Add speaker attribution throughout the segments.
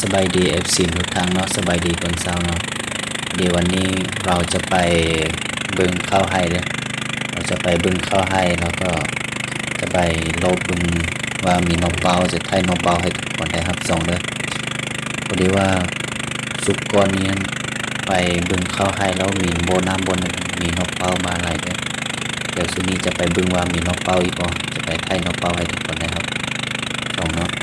Speaker 1: สบายดีเอฟซีทุกทางเนาะสบายดีตอนเช้าเนาะเดี๋ยววันนี้เราจะไปเบิ่งข้าวไห้เด้อเราจะไปเบิ่งข้าวไห้แล้วก็จะไปโลบบิ่งว่ามีนกเปาจะไทยนกเปาให้ทุกคนได้รับส่งเด้อพอดีว่าสุกร์ก่อนนี้ไปบิ่งข้าวไห้แล้วมีโบน้ำบนมีนกเปามาหลายเด้อเดี๋ยวสุนี้จะไปบิ่งว่ามีนกเปาอีกบ่จะไปไทยนกเปาให้ทุกคนได้รับส่งเนาะ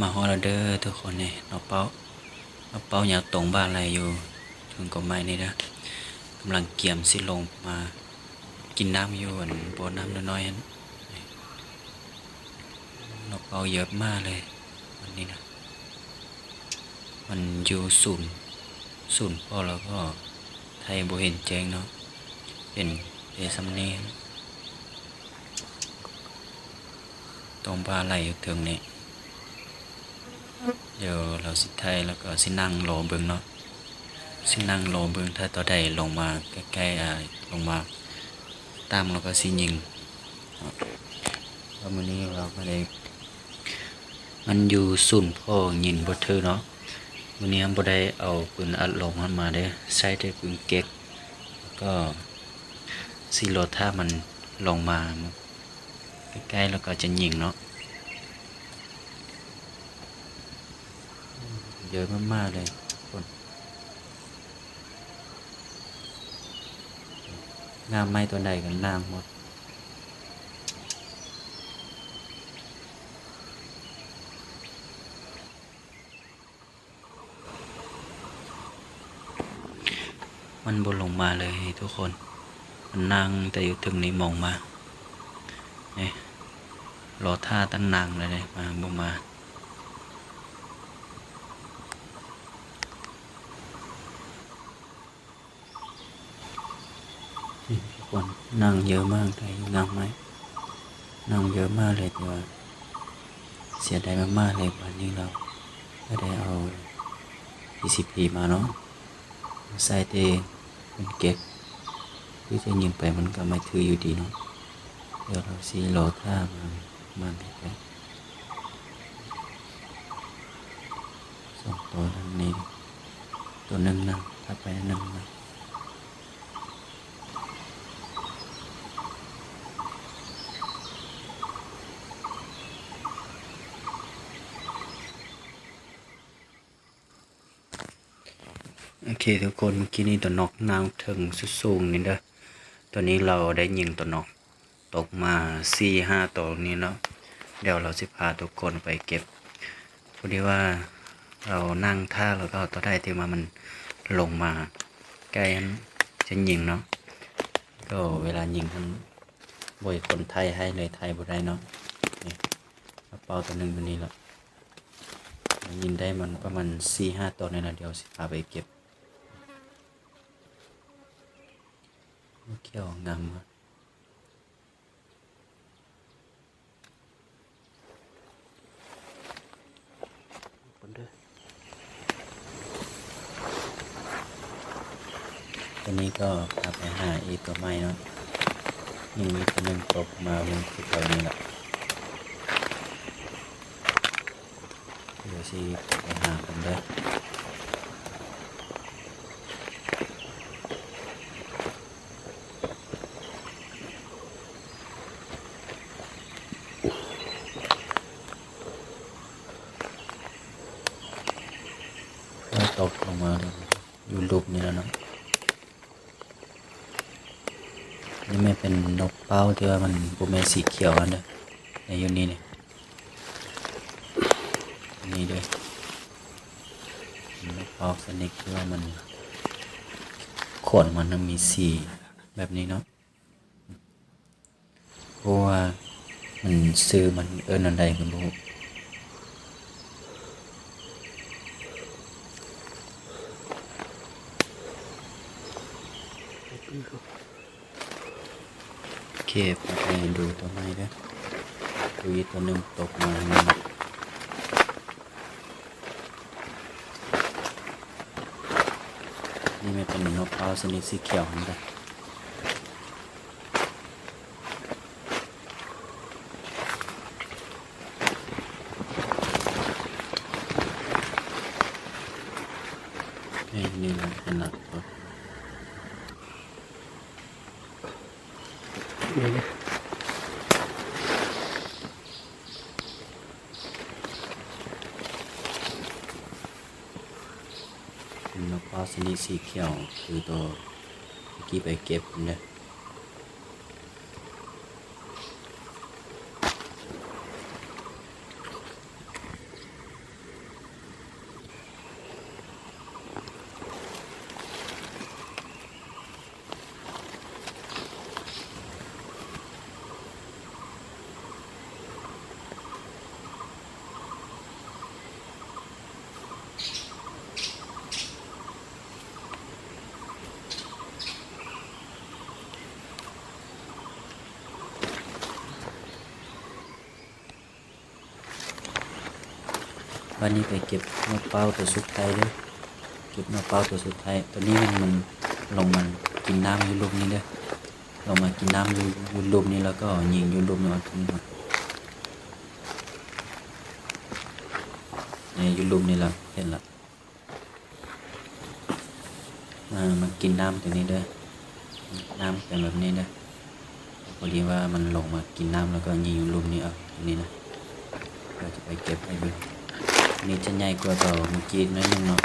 Speaker 1: มาฮอลเดอร์ทุกคนเนี่ยนกเป้านกเป้าอยากตรงบ้านอะไรอยู่ถึงก็ไม่นี่นะกำลังเกี่ยมสิลงมากินน้ำอยู่อันโบน้ำน้อยๆนั่นนี่นกเป้าเยอะมากเลยวันนี้นะมันอยู่ศูนย์ศูนย์พอแล้วก็ไทยโบเห็นแจ้งเนาะเป็นเอซัมเนียตรงบ้านอะไรอยู่ถึงเนี่ย เดี๋ยวเราสิไทยแล้วก็สินั่งรอเบิ่งเนาะสินั่งรอเบิ่งถ้าต่อใดลงมาใกล้ๆอ่าลงมาตามแล้วก็สิยิงเนาะแล้วมื้อนี้เราก็ได้มันอยู่ศูนย์พ่อยินบ่เทื่อเนาะมื้อนี้บ่ได้เอาปืนอัดลมมันมาเด้ใช้แต่ปืนเก็กแล้วก็สิรอถ้ามันลงมาใกล้ๆแล้วก็จะยิงเนาะ เยอะมาก ๆ เลยคนงามไม้ตัวใดกันนางหมดมันบนลงมาเลยทุกคน มันนั่งแต่อยู่ถึงนี้มองมาเนี่ยรอท่าตั้งนางเลยเลยมาบ่มา นี่ทุก คนนั่งเยอะมากเลยนั่งไหมนั่งเยอะมากเลยแต่ว่าเสียดายมากๆเลยวันนี้เราก็ได้เอา PCP มาเนาะใส่เตเป็นเก็บคือจะยิงไปมันก็ไม่ถืออยู่ดีเนาะเดี๋ยวเราซีโลท่ามามาดีไปสองตัวนั้นนี้ ตัวหนึ่งนะถ้าไปหนึ่งนะ โอเคทุกคนเมื่อกี้นี้ตัวนกนางถึงสูงนี่เด้อตัวนี้เราได้ยิงตัวนกตกมาสี่ห้าตัวนี้แล้วเดี๋ยวเราจะพาทุกคนไปเก็บพอดีว่าเรานั่งท่าแล้วก็ตัวได้ที่มามันลงมาใกล้ฉันจะยิงเนาะก็เวลายิงทั้งบอยคนไทยให้เลยไทยบ่ได้เนาะนี่กระเป๋าตัวหนึ่งตัวนี้แล้วยิงได้มันประมาณสี่ห้าตัวในี่นะเดียวสิพาไปเก็บ เกี่ยวงามมากตัวนี้ก็พาไปหาอีกตัวใหม่เนาะยังมีตัวหนึงตกมาลงที่แถวนี้แหละเดี๋ยวสิไปหากันเด้อ ก็ ตกลงมาเลยอยู่รูปนี้แล้วเนาะนี่ไม่เป็นนกเป้าที่ว่ามันบุเมสีเขียวอันเด้อในยูนี่เนี่ยนี่ด้วยนกเป้าสนิกที่ว่ามันขนมันมีสีแบบนี้เนาะเพราะว่ามันซื้อมันเอิ้นอันใดกันบุ โอเคไปดูตัวไหนนะตัวนี้ตัวหนึ่งตกมานี่มัเป็นนกเขาชนิดสีเขียวนะครับ
Speaker 2: นี่นี่นะข
Speaker 1: นาด นกปลาสนิสีเขียวคือตัวเมื่อกี้ไปเก็บเนี่ย วันนี้ไปเก็บมะเป้าตัวสุดท้ายด้อเก็บมะเป้าตัวสุดท้ายตัวนี้มันมันลงมากินน้ำอยู่ลูกนี้เด้อลงมากินน้ำอยู่อยู่ลูกนี้แล้วก็ยิงอยู่ลูกนี้มันขึ้นมาเนี่ยอยู่ลูกนี้แล้วเห็นละมามากินน้ำตัวนี้เด้อน้ำเป็นแบบนี้เด้อพอดีว่ามันลงมากินน้ำแล้วก็ยิงอยู่ลูกนี้เอาตรงนี้นะเราจะไปเก็บให้ดู นี่จะใหญ่กว่าเก่าเมื่อกี้นิดนึงเนาะ